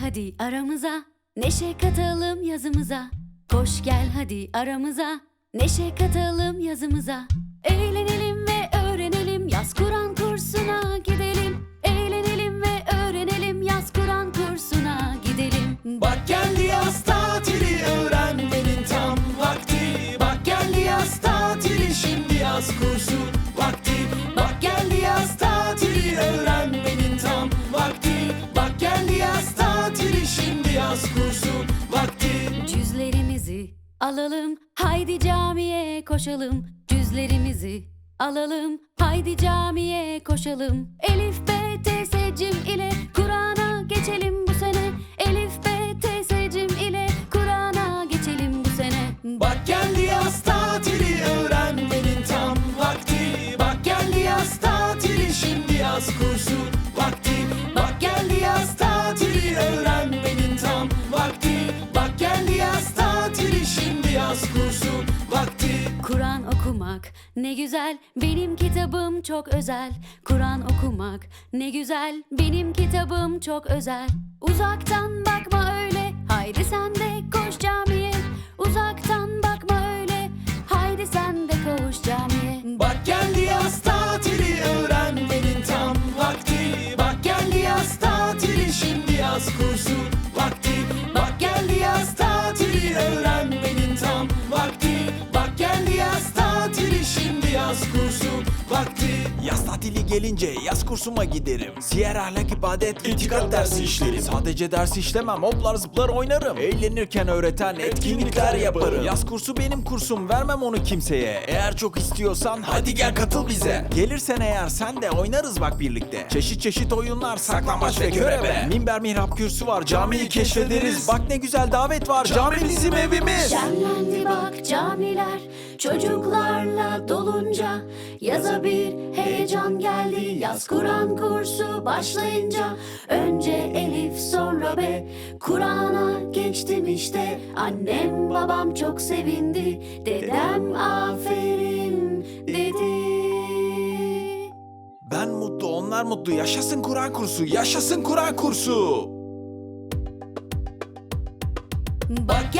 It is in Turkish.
hadi aramıza Neşe katalım yazımıza. Koş gel hadi aramıza Neşe katalım yazımıza. Eğlenelim alalım Haydi camiye koşalım. Cüzlerimizi alalım Haydi camiye koşalım. Elif B teyzecim ile okumak. Ne güzel benim kitabım çok özel. Kur'an okumak. Ne güzel benim kitabım çok özel. Uzaktan bakma öyle haydi sen de Yaz tatili gelince yaz kursuma giderim. Siyer ahlak ibadet itikat dersi işlerim. Sadece ders işlemem hoplar zıplar oynarım. Eğlenirken öğreten etkinlikler yaparım. Yaz kursu benim kursum vermem onu kimseye. Eğer çok istiyorsan hadi gel katıl bize. Gelirsen eğer sen de oynarız bak birlikte. Çeşit çeşit oyunlar saklambaç ve körebe. Minber mihrap kürsü var camiyi keşfederiz. Bak ne güzel davet var cami bizim evimiz. Şenlendi bak camiler çocuklarla dolunca Yaza bir heyecan geldi. Yaz Kur'an kursu başlayınca Önce Elif sonra B. Kur'an'a geçtim işte. Annem babam çok sevindi. Dedem aferin dedi. Ben mutlu onlar mutlu. Yaşasın Kur'an kursu yaşasın Kur'an kursu. Bak